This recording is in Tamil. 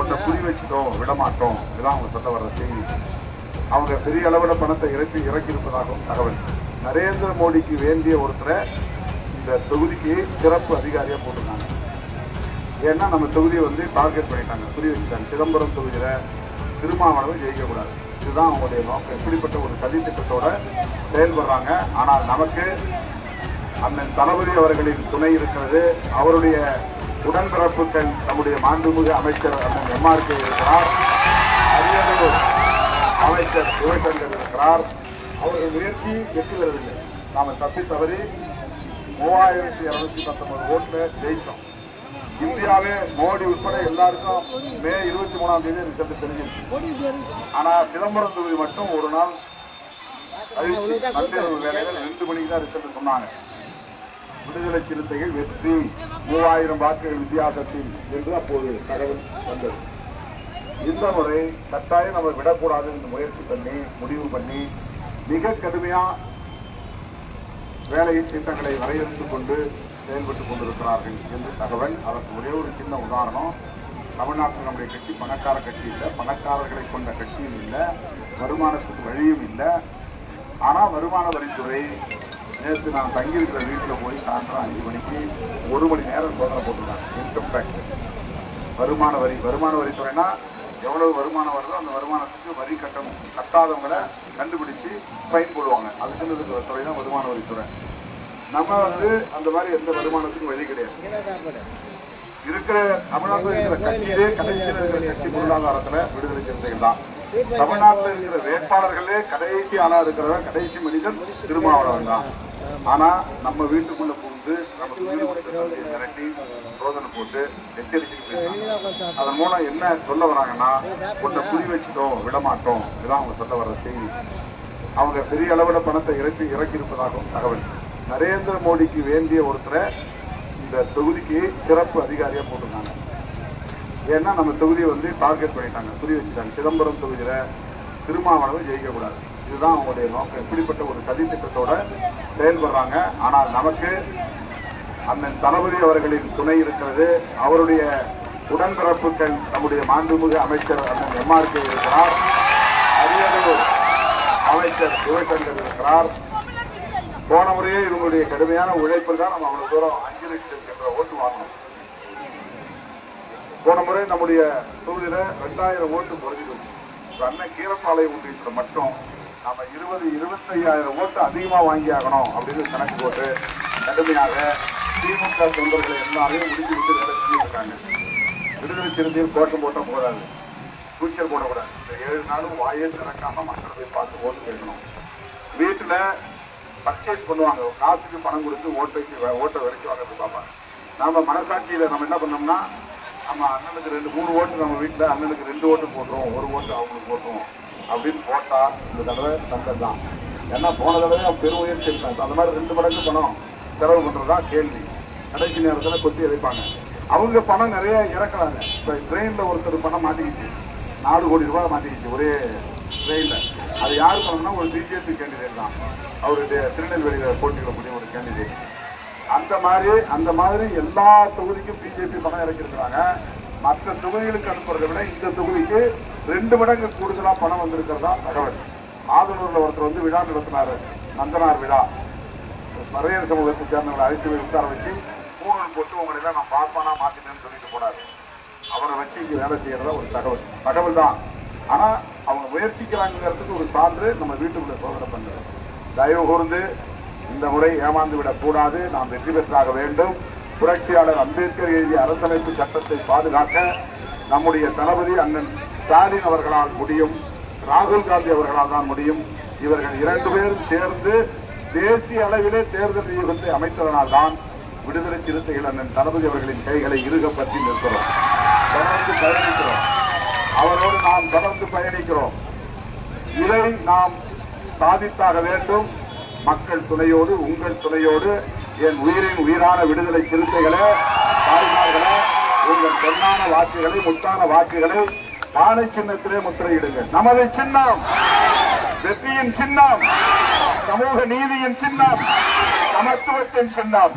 உன்னை புரி வச்சுட்டோம் விடமாட்டோம். இதுதான் அவங்க சொல்ல வர்ற செய்தி. அவங்க பெரிய அளவில் பணத்தை இறக்கி இறக்கி இருப்பதாகவும் தகவல். நரேந்திர மோடிக்கு வேண்டிய ஒருத்தரை இந்த தொகுதிக்கு சிறப்பு அதிகாரியாக போட்டிருக்காங்க. ஏன்னா நம்ம தொகுதியை வந்து டார்கெட் பண்ணிட்டாங்க புரி வச்சுட்டாங்க. சிதம்பரம் தொகுதியில திருமாவளவு ஜெயிக்கக்கூடாது இதுதான் அவங்களுடைய நோக்கம். இப்படிப்பட்ட ஒரு சதி திட்டத்தோட செயல்படுறாங்க. ஆனால் நமக்கு அண்ணன் தளபதி அவர்களின் துணை இருக்கிறது. அவருடைய உடன்பிறப்புகள் நம்முடைய மாண்புமிகு அமைச்சர் அண்ணன் எம்ஆர்கே இருக்கிறார். அரியலூர் அமைச்சர் சிவசங்கர் இருக்கிறார். அவர்கள் முயற்சி வெற்றி பெறவில்லை. நாம தப்பி தவறி மூவாயிரத்தி இருநூத்தி பத்தொன்பது ஓட்டு ஜெயித்தோம். இந்தியாவே மோடி உட்பட எல்லாருக்கும் மே இருபத்தி மூணாம் தேதி ரிசல்ட் தெரிஞ்சிருச்சு. ஆனா சிதம்பரம் தொகுதி மட்டும் ஒரு நாள் கழிச்சு நள்ளிரவு வேலையில ரெண்டு மணிக்கு தான் ரிசல்ட் சொன்னாங்க. விடுதலை சிறுத்தைகள் வெற்றி மூவாயிரம் வாக்குகள் வித்தியாசத்தில் என்று அப்போது தகவல் வந்தது. இந்த முறை கட்டாயம் நம்ம விடக்கூடாது என்று முயற்சி பண்ணி முடிவு பண்ணி மிக கடுமையா வேலை திட்டங்களை வரையறுத்துக் கொண்டு செயல்பட்டுக் கொண்டிருக்கிறார்கள் என்று தகவல். அதற்கு ஒரே ஒரு சின்ன உதாரணம். தமிழ்நாட்டில் நம்முடைய கட்சி பணக்கார கட்சி இல்லை. பணக்காரர்களை கொண்ட கட்சியும் இல்லை. வருமானத்துக்கு வழியும் இல்லை. ஆனால் வருமான வரித்துறை நேற்று நான் தங்கியிருக்கிற வீட்டில் போய் சாயந்தரம் அஞ்சு மணிக்கு ஒரு மணி நேரம் சோதனை போட்டிருக்காங்க இன்கம் டேக்ஸ் வருமான வரி. வருமான வரித்துறைனா எவ்வளவு வருமானம் வருதோ அந்த வருமானத்துக்கு வரி கட்டணும் கட்டாதவங்களை கண்டுபிடிச்சு ஃபைன் போடுவாங்க. அதுக்குன்னு இருக்கிற துறை தான் வருமான வரித்துறை நம்ம வந்து அந்த மாதிரி எந்த வருமானத்துக்கும் வழி கிடையாது. இருக்கிற தமிழ்நாட்டில் இருக்கிற கட்சியிலே கடைசியில் இருக்கிற கட்சி பொருளாதாரத்தில் விடுதலை சிறுத்தைகள் தான். தமிழ்நாட்டில் இருக்கிற வேட்பாளர்களே கடைசி ஆளா இருக்கிறவன் கடைசி மனிதன் திருமாவளவன் தான். ஆனா நம்ம வீட்டுக்குள்ள புகுந்து நம்ம வீடு மிரட்டி சோதனை போட்டு எச்சரிக்கை அதன் மூலம் என்ன சொல்ல வராங்கன்னா உன்னை புரி வச்சுட்டோம் விடமாட்டோம். இதுதான் அவங்க சொல்ல வர்ற செய்தி. அவங்க பெரிய அளவில் பணத்தை இறக்கி இறக்கியிருப்பதாகவும் தகவல். நரேந்திர மோடிக்கு வேண்டிய ஒருத்தரை இந்த தொகுதிக்கு சிறப்பு அதிகாரியாக போட்டிருந்தாங்க ஏன்னா நம்ம தொகுதியை வந்து டார்கெட் பண்ணிட்டாங்க புரிய வச்சுட்டாங்க. சிதம்பரம் தொகுதியில் திருமாவளவு ஜெயிக்கக்கூடாது. இதுதான் அவங்களுடைய நோக்கம். இப்படிப்பட்ட ஒரு சதி திட்டத்தோட செயல்படுறாங்க. ஆனால் நமக்கு அண்ணன் தளபதி அவர்களின் துணை இருக்கிறது. அவருடைய உடன்பிறப்புகள் நம்முடைய மாண்புமிகு அமைச்சர் அண்ணன் எம்ஆர்கே இருக்கிறார். அரியலூர் அமைச்சர் சிவசங்கர் இருக்கிறார். போன முறையே இவங்களுடைய கடுமையான உழைப்பில் தான் நம்ம அவ்வளவு தூரம் அஞ்சு லட்சம் என்ற ஓட்டு வாங்கணும். போன முறை நம்முடைய தொகுதியில ரெண்டாயிரம் ஓட்டு குறைஞ்சிடும் அண்ணன் கீரப்பாளையம் ஒன்றியத்தில் மட்டும் நம்ம இருபது இருபத்தையாயிரம் ஓட்டு அதிகமாக வாங்கி ஆகணும் அப்படின்னு கணக்கு போட்டு கடுமையாக திமுக தொண்டர்களை எல்லாரையும் முடிஞ்சு விட்டு வேலை இருக்காங்க விடுதலை சிறுத்தையில் கோட்டம் போட்ட கூடாது ஃபியூச்சர் போடக்கூடாது. இந்த ஏழு நாளும் வாயே திறக்காம மக்களை போய் பார்த்து ஓட்டு கேட்கணும். வீட்டில் பர்ச்சேஸ் பண்ணுவாங்க. காசுக்கு பணம் கொடுத்து ஓட்டைக்கு ஓட்டை வரைக்கும் வாங்கிறது பார்ப்பாங்க. நாம் மனசாட்சியில் நம்ம என்ன பண்ணோம்னா நம்ம அண்ணனுக்கு ரெண்டு மூணு ஓட்டு நம்ம வீட்டில் அண்ணனுக்கு ரெண்டு ஓட்டு போட்டுருவோம் ஒரு ஓட்டு அவங்களுக்கு போட்டுருவோம் அப்படின்னு போட்டா இந்த தடவை தங்கம் தான். ஏன்னா போன தடவை அவன் பெருமுயற்சி எடுத்தாங்க அந்த மாதிரி ரெண்டு மடங்கு பணம் செலவு தான் கேள்வி. கடைசி நேரத்துல கொத்தி எதைப்பாங்க அவங்க பணம் நிறைய இறக்குறாங்க. இப்ப ட்ரெயின்ல ஒருத்தர் பணம் மாட்டிக்கிச்சு. நாலு கோடி ரூபாய் மாட்டிக்கிச்சு ஒரே ட்ரெயின்ல அது யார் பண்ணணும்னா ஒரு பிஜேபி கேண்டிடேட் தான். அவருடைய திருநெல்வேலியில போட்டியிடக்கூடிய ஒரு கேண்டிடேட் அந்த மாதிரி அந்த மாதிரி எல்லா தொகுதிக்கும் பிஜேபி பணம் இறக்கிருக்கிறாங்க மற்ற தொகுதிகளுக்கு அனுப்புறதை விட இந்த தொகுதிக்கு ரெண்டு மடங்கு கூடுதலா பணம் வந்திருக்கிறதா தகவல். ஆதனூர்ல ஒருத்தர் வந்து விழா நடத்தினாரு. நந்தனார் விழா. மறையர் சமூகத்தை சேர்ந்தவங்களை அழைத்து போய் உட்கார வச்சு பூணல் போட்டு உங்களை தான் நான் பார்ப்பானா மாத்தினேன்னு சொல்லிட்டு போனார். அவரை வச்சு இங்கே வேலை செய்யறதா ஒரு தகவல். தகவல் தான். ஆனா அவங்க முயற்சிக்கிறாங்கிறதுக்கு ஒரு சான்று நம்ம வீட்டுக்குள்ள சோதனை பண்ணுறோம் தயவு கூர்ந்து இந்த முறை ஏமாந்து விடக்கூடாது. நாம் வெற்றி பெற்றாக வேண்டும். புரட்சியாளர் அம்பேத்கர் எழுதிய அரசமைப்பு சட்டத்தை பாதுகாக்க நம்முடைய தளபதி அண்ணன் ஸ்டாலின் அவர்களால் முடியும் ராகுல் காந்தி அவர்களால் தான் முடியும். இவர்கள் இரண்டு பேரும் சேர்ந்து தேசிய அளவிலே தேர்தல் யுகத்தை அமைத்ததனால் தான் விடுதலை சிறுத்தைகள் அண்ணன் தளபதி அவர்களின் கைகளை இறுக பற்றி நிற்கிறோம். தொடர்ந்து பயணிக்கிறோம். அவரோடு நாம் தொடர்ந்து பயணிக்கிறோம். இதை நாம் சாதித்தாக வேண்டும். மக்கள் துணையோடு உங்கள் துணையோடு என் உயிரின் உயிரான விடுதலை சிறுத்தைகளே தாய்மார்களே உங்கள் பொன்னான வாக்குகளை முத்தான வாக்குகளை மாலை சின்னத்திலே முத்திரையிடுங்க நமது சின்னம் வெற்றியின் சின்னம் சமூக நீதியின் சின்னம் சமத்துவத்தின் சின்னம்.